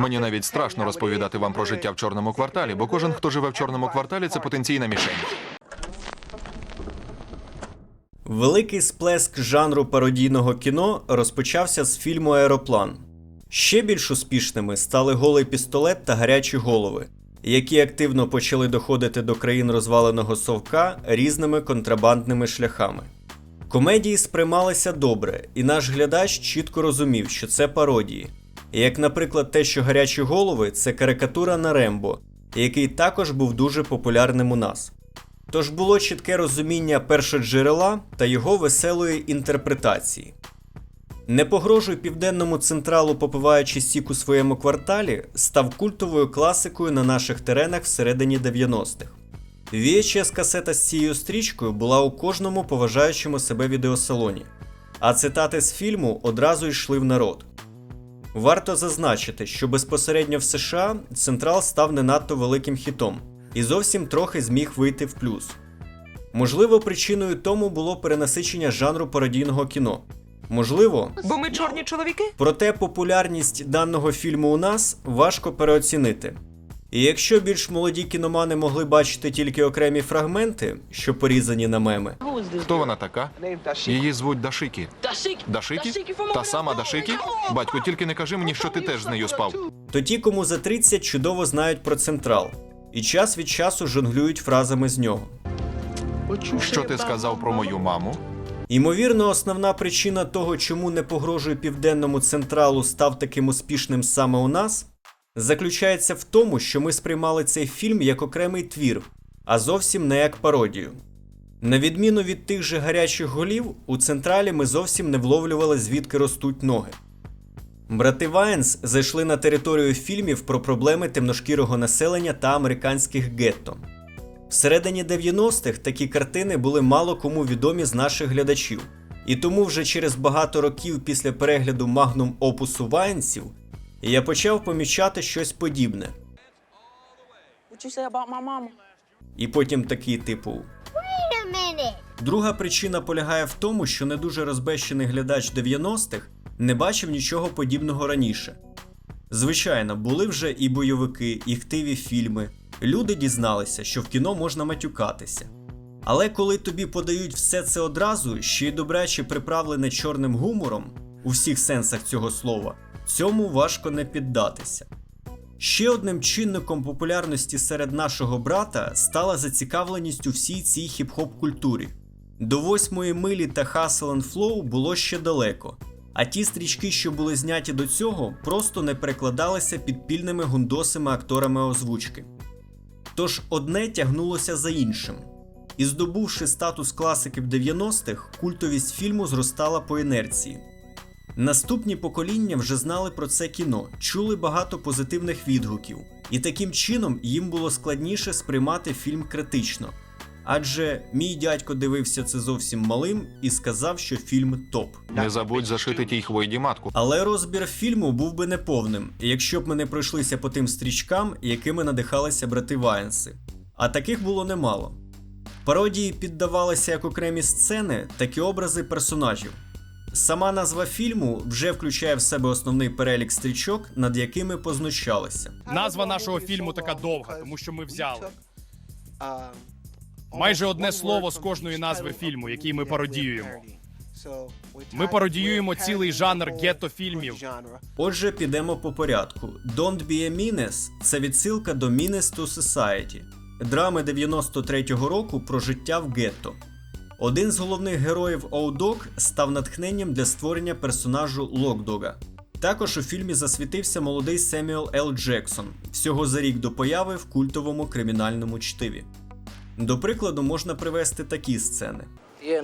Мені навіть страшно розповідати вам про життя в чорному кварталі, бо кожен, хто живе в чорному кварталі, це потенційна мішень. Великий сплеск жанру пародійного кіно розпочався з фільму Аероплан. Ще більш успішними стали голий пістолет та гарячі голови, які активно почали доходити до країн розваленого совка різними контрабандними шляхами. Комедії сприймалися добре, і наш глядач чітко розумів, що це пародії. Як, наприклад, те, що гарячі голови це карикатура на Рембо, який також був дуже популярним у нас. Тож було чітке розуміння першоджерела та його веселої інтерпретації. Не погрожуй південному централу, попиваючи сік у своєму кварталі, став культовою класикою на наших теренах всередині 90-х. VHS касета з цією стрічкою була у кожному поважаючому себе відеосалоні, а цитати з фільму одразу йшли в народ. Варто зазначити, що безпосередньо в США Централ став не надто великим хітом і зовсім трохи зміг вийти в плюс. Можливо, причиною тому було перенасичення жанру пародійного кіно. Можливо, Бо ми чорні чоловіки? проте популярність даного фільму у нас важко переоцінити. І якщо більш молоді кіномани могли бачити тільки окремі фрагменти, що порізані на меми, Хто вона така? Її звуть Дашикі. Дашикі? Та сама Дашикі? Батько, тільки не кажи мені, що ти теж з нею спав. то ті, кому за 30 чудово знають про централ, і час від часу жонглюють фразами з нього. Що ти сказав про мою маму? Ймовірно, основна причина того, чому не погрожує південному централу став таким успішним саме у нас, заключається в тому, що ми сприймали цей фільм як окремий твір, а зовсім не як пародію. На відміну від тих же гарячих голів, у централі ми зовсім не вловлювали, звідки ростуть ноги. Брати Вайнс зайшли на територію фільмів про проблеми темношкірого населення та американських гетто. Всередині 90-х такі картини були мало кому відомі з наших глядачів, і тому вже через багато років після перегляду магнум опусу Вайнсів я почав помічати щось подібне. І потім такий типу. Друга причина полягає в тому, що не дуже розбещений глядач 90-х не бачив нічого подібного раніше. Звичайно, були вже і бойовики, і хтиві фільми. Люди дізналися, що в кіно можна матюкатися. Але коли тобі подають все це одразу, ще й добряче приправлене чорним гумором у всіх сенсах цього слова, цьому важко не піддатися. Ще одним чинником популярності серед нашого брата стала зацікавленість у всій цій хіп-хоп культурі. До восьмої милі та Hustle and Flow було ще далеко, а ті стрічки, що були зняті до цього, просто не перекладалися підпільними гундосими акторами озвучки. Тож одне тягнулося за іншим. І здобувши статус класиків 90-х, культовість фільму зростала по інерції. Наступні покоління вже знали про це кіно, чули багато позитивних відгуків, і таким чином їм було складніше сприймати фільм критично. Адже мій дядько дивився це зовсім малим і сказав, що фільм топ. Не забудь зашити тій хвойді матку. Але розбір фільму був би неповним, якщо б ми не пройшлися по тим стрічкам, якими надихалися брати Вайнси. А таких було немало. Пародії піддавалися як окремі сцени, так і образи персонажів. Сама назва фільму вже включає в себе основний перелік стрічок, над якими познущалися. Назва нашого фільму така довга, тому що ми взяли майже одне слово з кожної назви фільму, який ми пародіюємо. Ми пародіюємо цілий жанр гетто-фільмів. Отже, підемо по порядку. Don't be a menace – це відсилка до Menace to Society, драми 93-го року про життя в гетто. Один з головних героїв Оудок став натхненням для створення персонажу Локдога. Також у фільмі засвітився молодий Семюел Л. Джексон всього за рік до появи в культовому кримінальному чтиві. До прикладу, можна привести такі сцени. Yeah,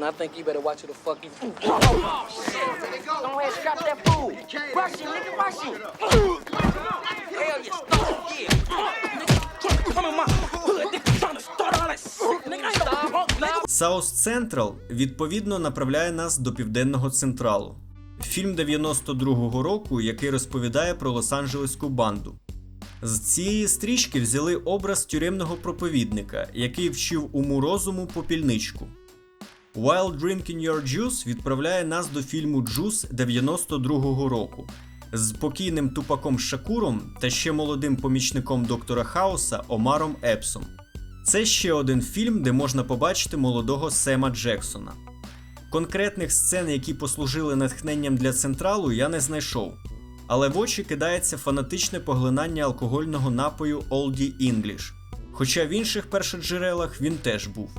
South Central відповідно направляє нас до південного централу. Фільм 92-го року, який розповідає про Лос-Анджелеську банду. З цієї стрічки взяли образ тюремного проповідника, який вчив уму розуму попільничку. While Drinking Your Juice відправляє нас до фільму Juice 92-го року з покійним тупаком Шакуром та ще молодим помічником доктора Хауса Омаром Епсом. Це ще один фільм, де можна побачити молодого Сема Джексона. Конкретних сцен, які послужили натхненням для централу, я не знайшов. Але в очі кидається фанатичне поглинання алкогольного напою Oldie English, хоча в інших першоджерелах він теж був.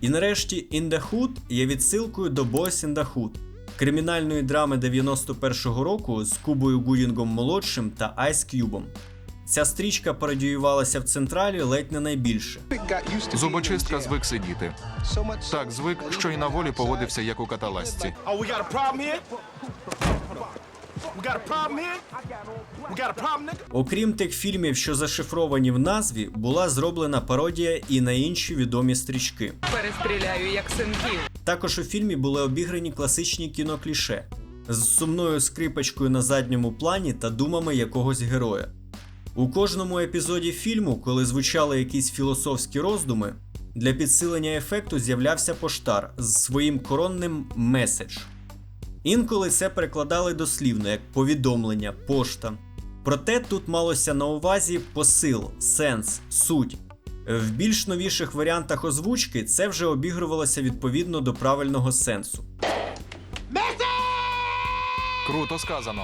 І нарешті In the Hood є відсилкою до Boys in the Hood, кримінальної драми 91-го року з Кубою Гудінгом молодшим та Айс К'юбом. Ця стрічка пародіювалася в централі ледь не найбільше. Зубочистка звик сидіти. Так звик, що й на волі поводився як у каталасці. Oh? Окрім тих фільмів, що зашифровані в назві, була зроблена пародія і на інші відомі стрічки. Перестріляю як синків. Також у фільмі були обіграні класичні кінокліше з сумною скрипочкою на задньому плані та думами якогось героя. У кожному епізоді фільму, коли звучали якісь філософські роздуми, для підсилення ефекту з'являвся поштар з своїм коронним меседж. Інколи це перекладали дослівно як повідомлення, пошта. Проте тут малося на увазі посил, сенс, суть. В більш новіших варіантах озвучки це вже обігрувалося відповідно до правильного сенсу. Круто сказано.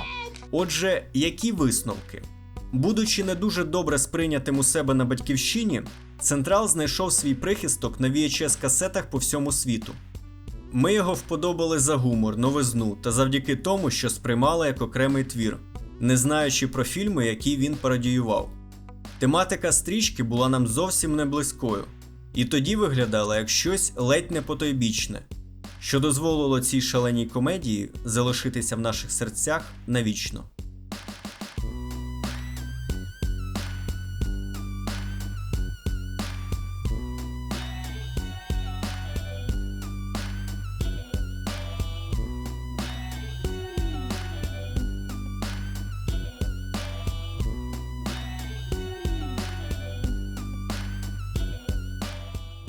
Отже, які висновки? Будучи не дуже добре сприйнятим у себе на батьківщині, Централ знайшов свій прихисток на VHS касетах по всьому світу. Ми його вподобали за гумор, новизну та завдяки тому, що сприймали як окремий твір, не знаючи про фільми, які він пародіював. Тематика стрічки була нам зовсім не близькою, і тоді виглядала як щось ледь не потойбічне, що дозволило цій шаленій комедії залишитися в наших серцях навічно.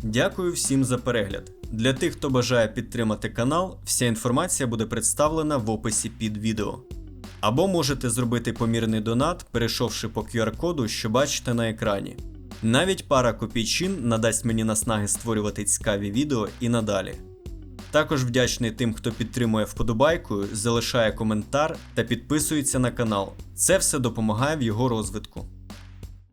Дякую всім за перегляд. Для тих, хто бажає підтримати канал, вся інформація буде представлена в описі під відео. Або можете зробити помірний донат, перейшовши по QR-коду, що бачите на екрані. Навіть пара копійчин надасть мені наснаги створювати цікаві відео і надалі. Також вдячний тим, хто підтримує вподобайкою, залишає коментар та підписується на канал. Це все допомагає в його розвитку.